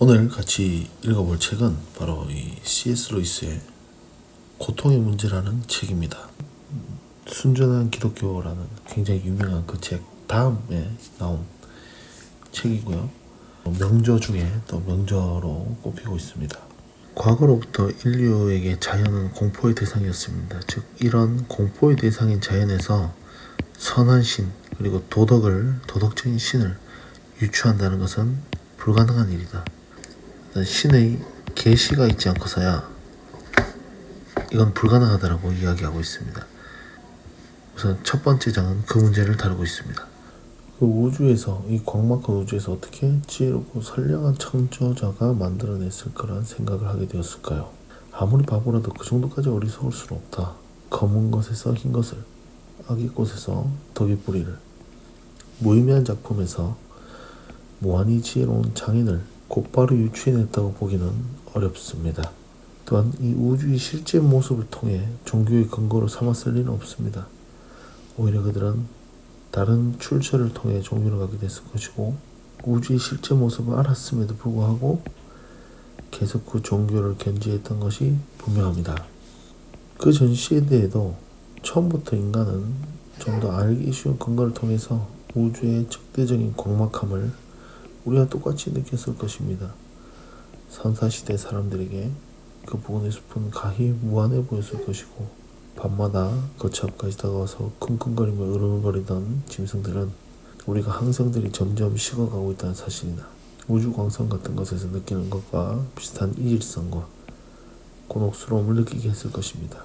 오늘 같이 읽어볼 책은 바로 이 C.S. 루이스의 고통의 문제라는 책입니다. 순전한 기독교라는 굉장히 유명한 그 책 다음에 나온 책이고요. 명저 중에 또 명저로 꼽히고 있습니다. 과거로부터 인류에게 자연은 공포의 대상이었습니다. 즉 이런 공포의 대상인 자연에서 선한 신 그리고 도덕을 도덕적인 신을 유추한다는 것은 불가능한 일이다. 일단 신의 계시가 있지 않고서야 이건 불가능하다라고 이야기하고 있습니다. 우선 첫 번째 장은 그 문제를 다루고 있습니다. 그 우주에서 이 광막한 우주에서 어떻게 지혜롭고 선량한 창조자가 만들어냈을 거란 생각을 하게 되었을까요? 아무리 바보라도 그 정도까지 어리석을 수는 없다. 검은 것에서 흰 것을, 악의 꽃에서 덕의 뿌리를, 무의미한 작품에서 무한히 지혜로운 장인을 곧바로 유추해냈다고 보기는 어렵습니다. 또한 이 우주의 실제 모습을 통해 종교의 근거로 삼았을 리는 없습니다. 오히려 그들은 다른 출처를 통해 종교를 갖게 됐을 것이고 우주의 실제 모습을 알았음에도 불구하고 계속 그 종교를 견지했던 것이 분명합니다. 그 전 시대에도 처음부터 인간은 좀 더 알기 쉬운 근거를 통해서 우주의 적대적인 광막함을 우리와 똑같이 느꼈을 것입니다. 선사시대 사람들에게 그 부분의 숲은 가히 무한해 보였을 것이고 밤마다 거치 앞까지 다가와서 킁킁거리며 으르렁거리던 짐승들은 우리가 항성들이 점점 식어가고 있다는 사실이나 우주광선 같은 것에서 느끼는 것과 비슷한 이질성과 곤혹스러움을 느끼게 했을 것입니다.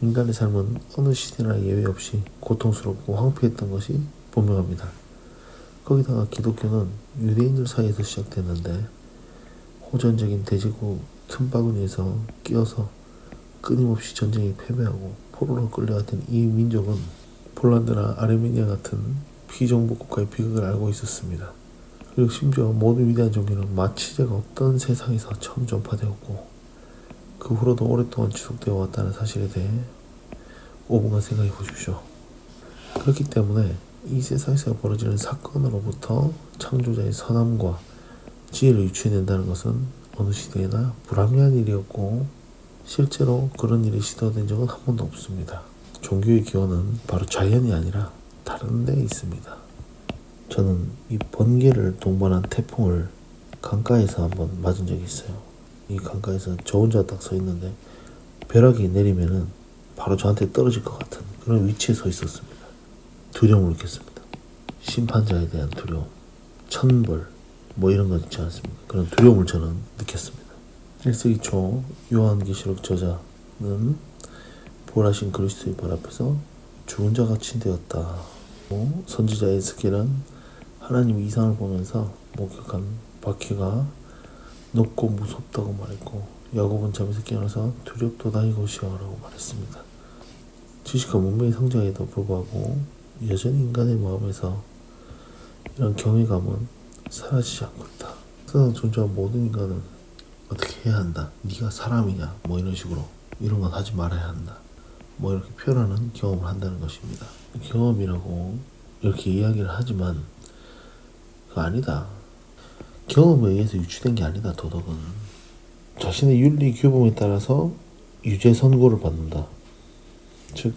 인간의 삶은 어느 시대나 예외 없이 고통스럽고 황폐했던 것이 분명합니다. 거기다가 기독교는 유대인들 사이에서 시작됐는데 호전적인 대지구 틈바구니에서 끼어서 끊임없이 전쟁에 패배하고 포로로 끌려갔던 이 민족은 폴란드나 아르메니아 같은 피정부 국가의 비극을 알고 있었습니다. 그리고 심지어 모든 위대한 종교는 마치제가 없던 세상에서 처음 전파되었고 그 후로도 오랫동안 지속되어 왔다는 사실에 대해 5분간 생각해 보십시오. 그렇기 때문에 이 세상에서 벌어지는 사건으로부터 창조자의 선함과 지혜를 유추해낸다는 것은 어느 시대에나 불합리한 일이었고 실제로 그런 일이 시도된 적은 한 번도 없습니다. 종교의 기원은 바로 자연이 아니라 다른 데 있습니다. 저는 이 번개를 동반한 태풍을 강가에서 한번 맞은 적이 있어요. 이 강가에서 저 혼자 딱 서 있는데 벼락이 내리면은 바로 저한테 떨어질 것 같은 그런 위치에 서 있었습니다. 두려움을 느꼈습니다. 심판자에 대한 두려움, 천벌, 뭐 이런 거 있지 않습니까? 그런 두려움을 저는 느꼈습니다. 1세기 초 요한계시록 저자는 부활하신 그리스도의 발 앞에서 죽은 자 같이 되었다. 뭐 선지자 에스겔은 하나님의 이상을 보면서 목격한 바퀴가 높고 무섭다고 말했고 야곱은 잠에서 깨어나서 두렵도다 이것이여라고 말했습니다. 지식과 문명의 성장에도 불구하고 여전히 인간의 마음에서 이런 경외감은 사라지지 않고 있다. 세상 존재한 모든 인간은 어떻게 해야 한다. 네가 사람이냐. 뭐 이런 식으로 이런 건 하지 말아야 한다. 뭐 이렇게 표현하는 경험을 한다는 것입니다. 경험이라고 이렇게 이야기를 하지만 그거 아니다. 경험에 의해서 유추된 게 아니다. 도덕은 자신의 윤리 규범에 따라서 유죄 선고를 받는다. 즉,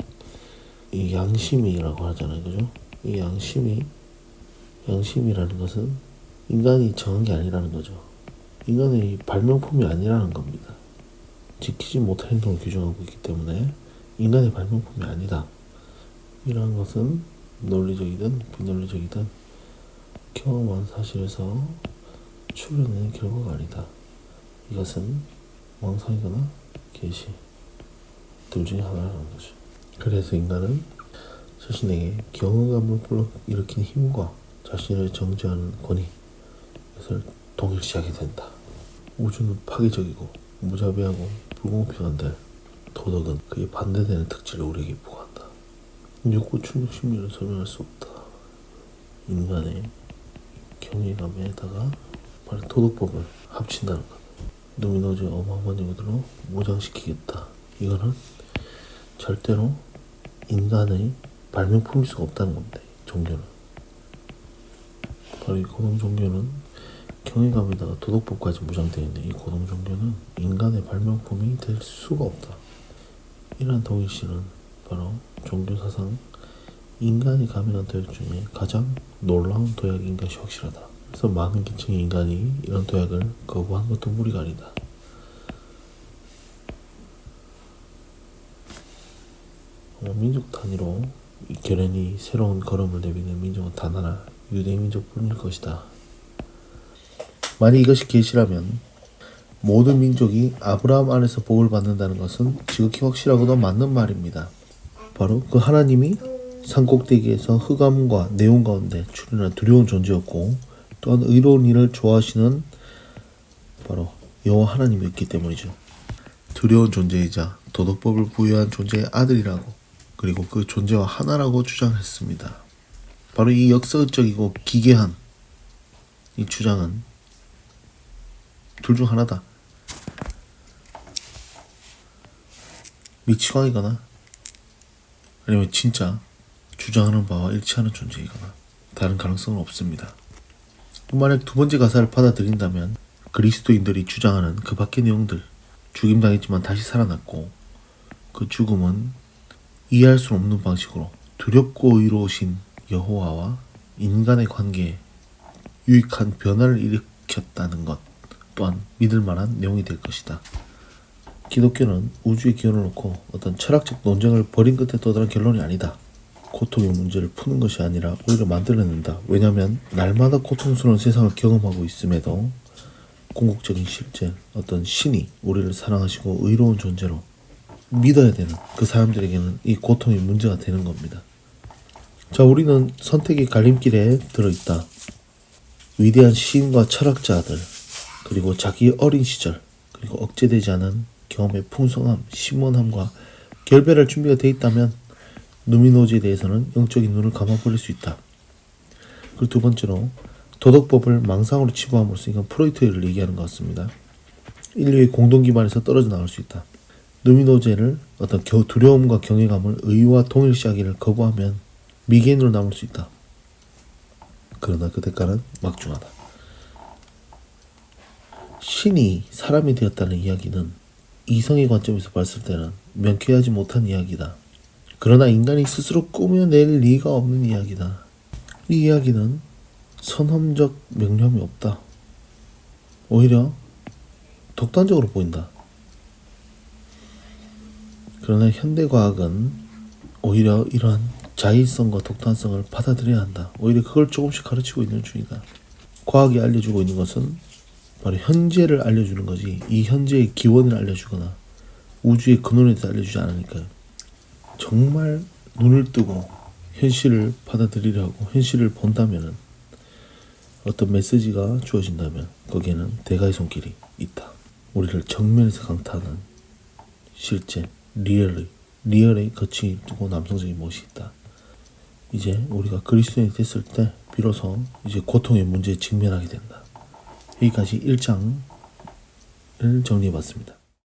이 양심이라고 하잖아요. 그죠? 이 양심이, 양심이라는 것은 인간이 정한 게 아니라는 거죠. 인간의 발명품이 아니라는 겁니다. 지키지 못할 행동을 규정하고 있기 때문에 인간의 발명품이 아니다. 이러한 것은 논리적이든 비논리적이든 경험한 사실에서 추려내는 결과가 아니다. 이것은 망상이거나 계시 둘 중에 하나라는 거죠. 그래서 인간은 자신에게 경험감을 불러일으킨 힘과 자신을 정죄하는 권위 이것을 동일시하게 된다. 우주는 파괴적이고 무자비하고 불공평한데 도덕은 그에 반대되는 특질을 우리에게 부과한다. 욕구 충족 심리를 설명할 수 없다. 인간의 경외감에다가 바로 도덕법을 합친다는 것. 노미노즈의 어마어마한 영들로 무장시키겠다. 이거는 절대로 인간의 발명품일 수가 없다는 겁니다. 종교는. 바로 이 고동 종교는 경외감에다가 도덕법까지 무장되어 있는 이 고동 종교는 인간의 발명품이 될 수가 없다. 이러한 동일시는 바로 종교 사상 인간이 가면한 도약 중에 가장 놀라운 도약인 것이 확실하다. 그래서 많은 계층의 인간이 이런 도약을 거부한 것도 무리가 아니다. 민족 단위로 이 결연히 새로운 걸음을 내미는 민족은 단 하나 유대 민족뿐일 것이다. 만약 이것이 계시라면 모든 민족이 아브라함 안에서 복을 받는다는 것은 지극히 확실하고도 맞는 말입니다. 바로 그 하나님이 산꼭대기에서 흑암과 내용 가운데 출현한 두려운 존재였고 또한 의로운 일을 좋아하시는 바로 여호와 하나님이었기 때문이죠. 두려운 존재이자 도덕법을 부여한 존재의 아들이라고 그리고 그 존재와 하나라고 주장했습니다. 바로 이 역사적이고 기괴한 이 주장은 둘 중 하나다. 미치광이거나 아니면 진짜 주장하는 바와 일치하는 존재이거나 다른 가능성은 없습니다. 만약 두 번째 가사를 받아들인다면 그리스도인들이 주장하는 그 밖의 내용들 죽임당했지만 다시 살아났고 그 죽음은 이해할 수 없는 방식으로 두렵고 의로우신 여호와와 인간의 관계에 유익한 변화를 일으켰다는 것 또한 믿을 만한 내용이 될 것이다. 기독교는 우주의 기원을 놓고 어떤 철학적 논쟁을 벌인 끝에 떠다른 결론이 아니다. 고통의 문제를 푸는 것이 아니라 오히려 만들어낸다. 왜냐하면 날마다 고통스러운 세상을 경험하고 있음에도 궁극적인 실제 어떤 신이 우리를 사랑하시고 의로운 존재로 믿어야 되는 그 사람들에게는 이 고통이 문제가 되는 겁니다. 자, 우리는 선택의 갈림길에 들어있다. 위대한 시인과 철학자들, 그리고 자기 어린 시절, 그리고 억제되지 않은 경험의 풍성함, 심원함과 결별할 준비가 돼 있다면 누미노즈에 대해서는 영적인 눈을 감아버릴 수 있다. 그리고 두 번째로 도덕법을 망상으로 치부함으로써 이건 프로이트를 얘기하는 것 같습니다. 인류의 공동 기반에서 떨어져 나올 수 있다. 누미노제를 어떤 겨 두려움과 경외감을 의와 동일시하기를 거부하면 미개인으로 남을 수 있다. 그러나 그 대가는 막중하다. 신이 사람이 되었다는 이야기는 이성의 관점에서 봤을 때는 명쾌하지 못한 이야기다. 그러나 인간이 스스로 꾸며낼 리가 없는 이야기다. 이 이야기는 선험적 명령이 없다. 오히려 독단적으로 보인다. 그러나 현대과학은 오히려 이러한 자의성과 독단성을 받아들여야 한다. 오히려 그걸 조금씩 가르치고 있는 중이다. 과학이 알려주고 있는 것은 바로 현재를 알려주는 거지 이 현재의 기원을 알려주거나 우주의 근원에 대해서 알려주지 않으니까요. 정말 눈을 뜨고 현실을 받아들이려 하고 현실을 본다면은 어떤 메시지가 주어진다면 거기에는 대가의 손길이 있다. 우리를 정면에서 강타하는 실제 리얼의 리얼의 거치 두고 남성적인 무엇이 있다. 이제 우리가 그리스도인이 됐을 때 비로소 이제 고통의 문제에 직면하게 된다. 여기까지 1장을 정리해봤습니다.